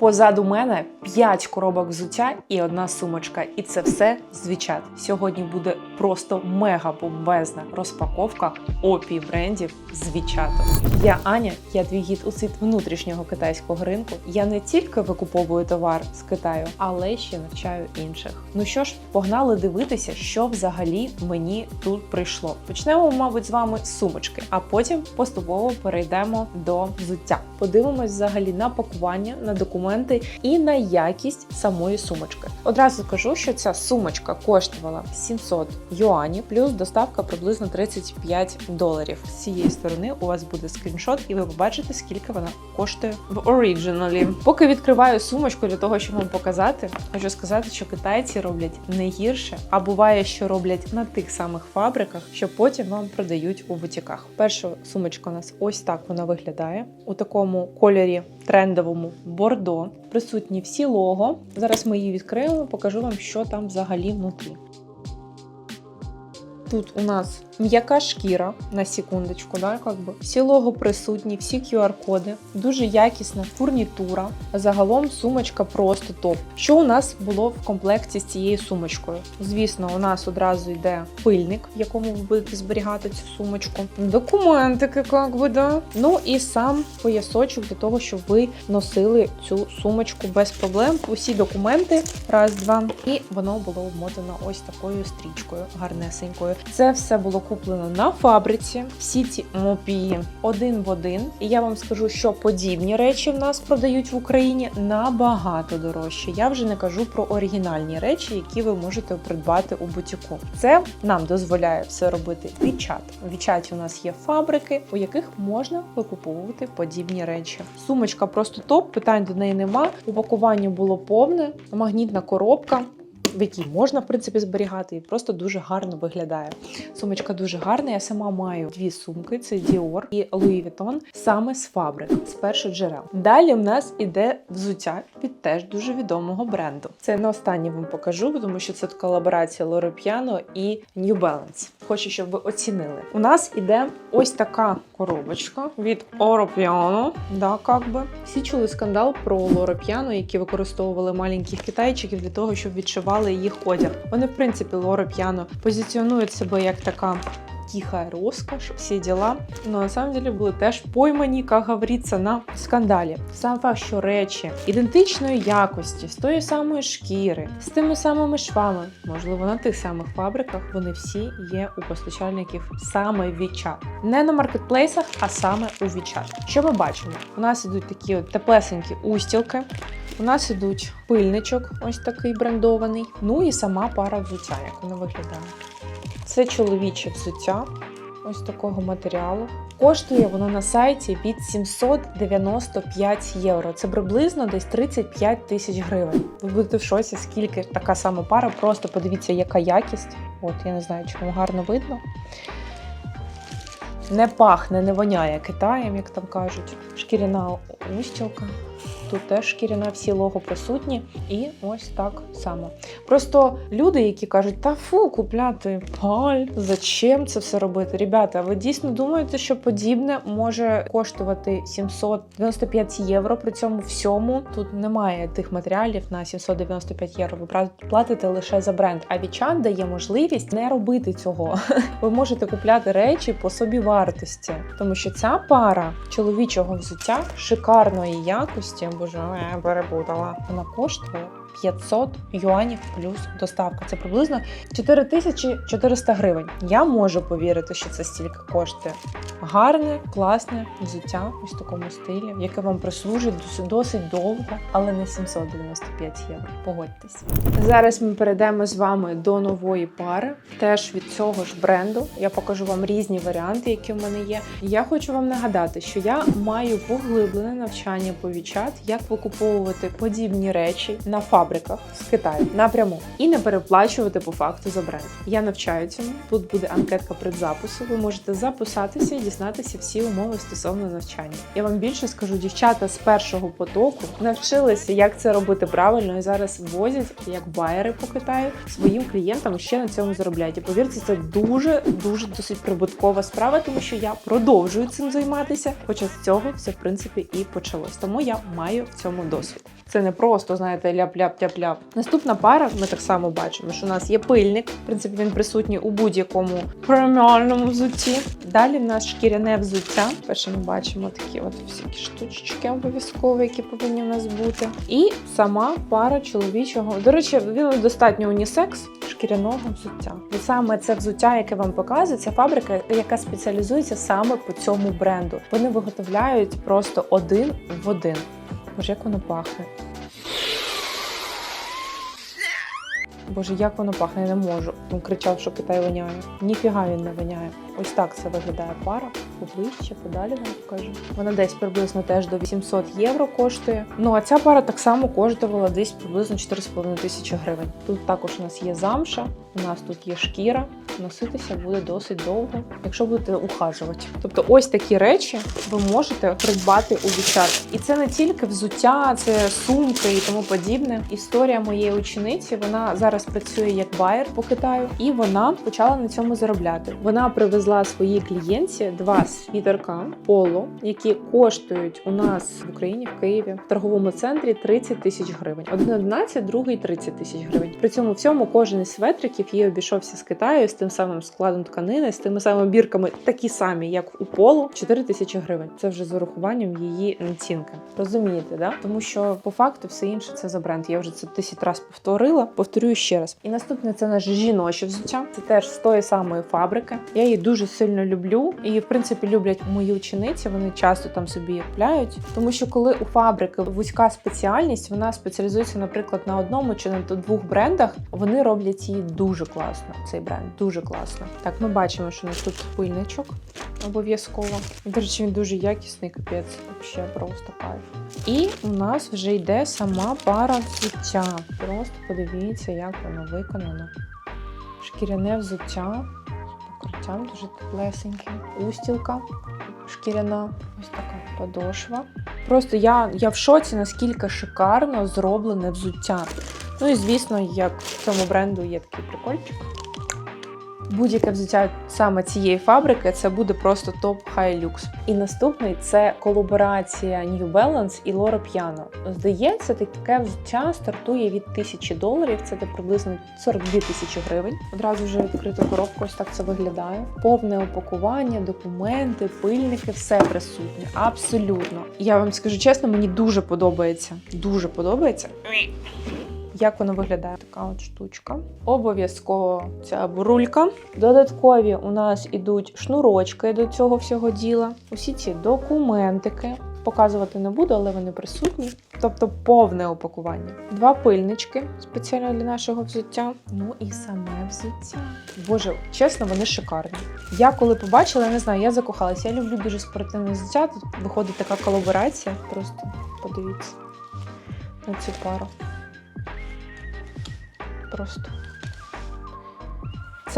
Позаду мене 5 коробок взуття і одна сумочка. І це все з Сьогодні буде просто мега бомбезна розпаковка опій брендів з. Я Аня, я твій гід у світ внутрішнього китайського ринку. Я не тільки викуповую товар з Китаю, але ще навчаю інших. Ну що ж, погнали дивитися, що взагалі мені тут прийшло. Почнемо, мабуть, з вами з сумочки, а потім поступово перейдемо до взуття. Подивимось взагалі на пакування, на документи і на якість самої сумочки. Одразу скажу, що ця сумочка коштувала 700 юанів, плюс доставка приблизно 35 доларів. З цієї сторони у вас буде скріншот, і ви побачите, скільки вона коштує в оригіналі. Поки відкриваю сумочку для того, щоб вам показати, хочу сказати, що китайці роблять не гірше, а буває, що роблять на тих самих фабриках, що потім вам продають у бутіках. Перша сумочка у нас ось так вона виглядає у такому кольорі трендовому бордо. Присутні всі лого. Зараз ми її відкриємо, покажу вам, що там взагалі внутрі. Тут у нас м'яка шкіра на секундочку, да, как би. всі лого присутні, всі QR-коди, дуже якісна фурнітура. Загалом сумочка просто топ. Що у нас було в комплекті з цією сумочкою? Звісно, у нас одразу йде пильник, в якому ви будете зберігати цю сумочку. Документики, як би, да. Ну і сам поясочок для того, щоб ви носили цю сумочку без проблем. Усі документи, раз, два, і воно було обмотано ось такою стрічкою гарнесенькою. Це все було куплено на фабриці. Всі ці мопії один в один. І я вам скажу, що подібні речі в нас продають в Україні набагато дорожче. Я вже не кажу про оригінальні речі, які ви можете придбати у бутіку. Це нам дозволяє все робити Вічат. У Вічаті у нас є фабрики, у яких можна викуповувати подібні речі. Сумочка просто топ, питань до неї нема. Упакування було повне, магнітна коробка в якій можна в принципі зберігати, і просто дуже гарно виглядає. Сумочка дуже гарна. Я сама маю дві сумки: це Dior і Louis Vuitton, саме з фабрик, з перших джерел. Далі в нас іде взуття від теж дуже відомого бренду. Це не останнє вам покажу, тому що це колаборація Loro Piano і New Balance. Хочу, щоб ви оцінили. У нас іде ось така коробочка від Oro Piano. Да, как би. Всі чули скандал про Loro Piano, які використовували маленьких китайчиків для того, щоб відшивали їх одяг. Вони, в принципі, Лора П'яно позиціонують себе як така. Тихая роскошь, всі діла. Но на самом деле були теж поймані, як говориться, на скандалі. Сам факт, що речі ідентичної якості, з тої самої шкіри, з тими самими швами, можливо, на тих самих фабриках, вони всі є у постачальників саме Вічат. Не на маркетплейсах, а саме у Вічат. Що ми бачимо? У нас ідуть такі от теплесенькі устілки. У нас ідуть пильничок, ось такий брендований. Ну і сама пара взуття, як вона виглядає. Це чоловіче взуття ось такого матеріалу. Коштує воно на сайті від 795 євро. Це приблизно десь 35 тисяч гривень. Ви будете в шоці, скільки така сама пара. Просто подивіться, яка якість. От я не знаю, вам гарно видно. Не пахне, не воняє Китаєм, як там кажуть. Шкіряна устілка. Тут теж шкіряна всі лого присутні, і ось так само. Просто люди, які кажуть, та фу, купляти паль, зачем це все робити? Ребята, ви дійсно думаєте, що подібне може коштувати 795 євро при цьому всьому? Тут немає тих матеріалів на 795 євро. Ви платите лише за бренд. А Вічан дає можливість не робити цього. Ви можете купляти речі по собі вартості, тому що ця пара чоловічого взуття шикарної якості боже, я перепутала. Вона коштує 500 юанів плюс доставка. Це приблизно 4400 гривень. Я можу повірити, що це стільки коштує. Гарне, класне взуття ось такому стилі, яке вам прислужить досить, довго, але не 795 євро. Погодьтесь. Зараз ми перейдемо з вами до нової пари, теж від цього ж бренду. Я покажу вам різні варіанти, які в мене є. Я хочу вам нагадати, що я маю поглиблене навчання по Вічат, як викуповувати подібні речі на фабриках з Китаю напряму і не переплачувати по факту за бренд. Я навчаю цьому. Тут буде анкетка предзапису. Ви можете записатися і дізнатися всі умови стосовно навчання. Я вам більше скажу, дівчата з першого потоку навчилися, як це робити правильно, і зараз возять як байери по Китаю своїм клієнтам ще на цьому заробляють. І повірте, це дуже дуже досить прибуткова справа, тому що я продовжую цим займатися. Хоча з цього все в принципі і почалось. Тому я маю в цьому досвід. Це не просто, знаєте, ляп-ляп-ляп-ляп. Наступна пара, ми так само бачимо, що у нас є пильник. В принципі, він присутній у будь-якому преміальному взутті. Далі в нас шкіряне взуття. Перше ми бачимо такі от всякі штучки обов'язково, які повинні в нас бути. І сама пара чоловічого. До речі, він достатньо унісекс шкіряного взуття. І саме це взуття, яке вам показує, це фабрика, яка спеціалізується саме по цьому бренду. Вони виготовляють просто один в один. Боже, як воно пахне. Боже, як воно пахне, не можу. Він кричав, що Китай воняє. Ніфіга він не воняє. Ось так це виглядає пара. Поближче, подалі вам покажу. Вона десь приблизно теж до 800 євро коштує. Ну а ця пара так само коштувала десь приблизно 4,5 тисячі гривень. Тут також у нас є замша, у нас тут є шкіра. Носитися буде досить довго, якщо будете ухажувати. Тобто, ось такі речі ви можете придбати у дівчат. І це не тільки взуття, це сумки і тому подібне. Історія моєї учениці вона зараз працює як байер по Китаю, і вона почала на цьому заробляти. Вона привезла своїй клієнтці два світерка поло, які коштують у нас в Україні в Києві в торговому центрі 30 тисяч гривень. Один 11, другий 30 тисяч гривень. При цьому всьому кожен із светриків їй обійшовся з Китаю з тим самим складом тканини, з тими самими бірками, такі самі, як у поло, 4 тисячі гривень. Це вже з урахуванням її націнки. Розумієте, да? Тому що по факту все інше це за бренд. Я вже це 10 разів повторила. Повторюю ще раз. І наступне це наше жіноче взуття. Це теж з тої самої фабрики. Я її дуже сильно люблю. І в принципі люблять мої учениці. Вони часто там собі їх купляють. Тому що коли у фабрики вузька спеціальність, вона спеціалізується, наприклад, на одному чи на двох брендах. Вони роблять її дуже класно. Цей бренд дуже класно. Так, ми бачимо, що у нас тут пильничок обов'язково. До речі, він дуже якісний, капець, взагалі просто кайф. І у нас вже йде сама пара взуття. Просто подивіться, як воно виконано. Шкіряне взуття покриттям дуже теплесеньке. Устілка шкіряна, ось така подошва. Просто я, я в шоці, наскільки шикарно зроблене взуття. Ну і звісно, як в цьому бренду є такий прикольчик. Будь-яке взуття саме цієї фабрики це буде просто топ хай люкс. І наступний це колаборація New Balance і Loro Piano. Здається, таке взуття стартує від 1000 доларів, це де приблизно 42 тисячі гривень. Одразу вже відкрита коробка, ось так це виглядає. Повне упакування, документи, пильники, все присутнє. Абсолютно. Я вам скажу чесно, мені дуже подобається. Дуже подобається. Як воно виглядає? Така от штучка. Обов'язково ця бурулька. Додаткові у нас ідуть шнурочки до цього всього діла. Усі ці документики. Показувати не буду, але вони присутні. Тобто повне упакування. Два пильнички спеціально для нашого взуття. Ну і саме взуття. Боже, чесно, вони шикарні. Я коли побачила, я не знаю, я закохалася. Я люблю дуже спортивне взуття. Тут виходить така колаборація. Просто подивіться на цю пару просто.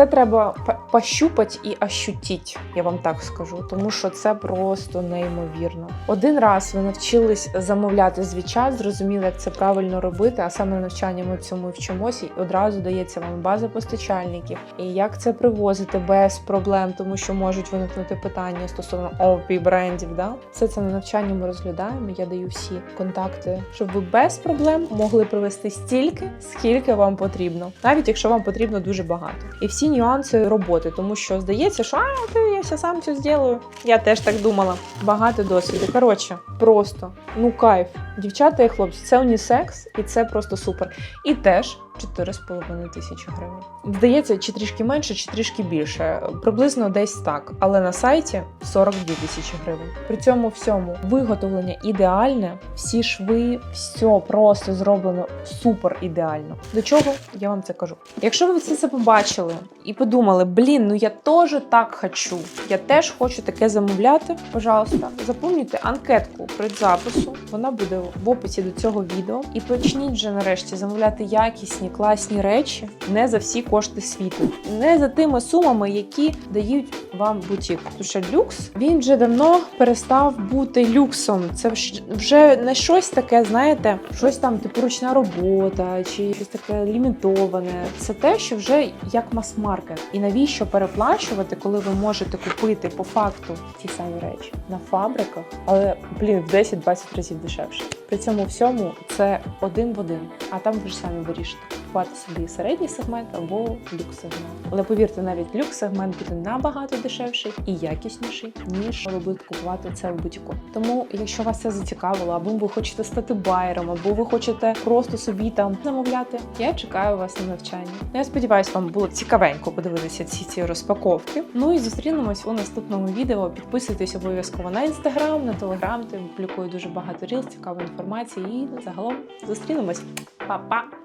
Це треба пощупати і ощутити, я вам так скажу, тому що це просто неймовірно. Один раз ви навчились замовляти з Віча, зрозуміли, як це правильно робити, а саме навчання ми цьому вчимося, і одразу дається вам база постачальників, і як це привозити без проблем, тому що можуть виникнути питання стосовно опі брендів. Да? Все це на навчанні ми розглядаємо. Я даю всі контакти, щоб ви без проблем могли привезти стільки, скільки вам потрібно, навіть якщо вам потрібно дуже багато. І всі нюанси роботи, тому що здається, що а ти я все сам все зроблю. Я теж так думала. Багато досвіду. Коротше, просто ну кайф. Дівчата і хлопці, це унісекс, і це просто супер. І теж 4,5 тисячі гривень. Здається, чи трішки менше, чи трішки більше. Приблизно десь так. Але на сайті 42 тисячі гривень. При цьому всьому виготовлення ідеальне, всі шви, все просто зроблено супер ідеально. До чого я вам це кажу? Якщо ви все це побачили і подумали, блін, ну я теж так хочу, я теж хочу таке замовляти. Пожалуйста, заповнюйте анкетку предзапису. Вона буде в описі до цього відео. І почніть вже нарешті замовляти якісні класні речі не за всі кошти світу, не за тими сумами, які дають вам бутік. Тому що люкс він вже давно перестав бути люксом. Це вже не щось таке, знаєте, щось там типу ручна робота чи щось таке лімітоване. Це те, що вже як мас-маркет. І навіщо переплачувати, коли ви можете купити по факту ті самі речі на фабриках, але блін в 10-20 разів дешевше. При цьому всьому це один в один, а там ви ж самі вирішите купувати собі середній сегмент або люкс-сегмент. Але повірте, навіть люкс-сегмент буде набагато дешевший і якісніший, ніж ви будете купувати це в бутіку. Тому, якщо вас це зацікавило, або ви хочете стати байером, або ви хочете просто собі там замовляти, я чекаю вас на навчання. Ну, Я сподіваюся, вам було цікавенько подивитися ці ці розпаковки. Ну і зустрінемось у наступному відео. Підписуйтесь обов'язково на інстаграм, на телеграм, де публікую дуже багато ріл, цікавої інформації. І загалом зустрінемось. Па-па!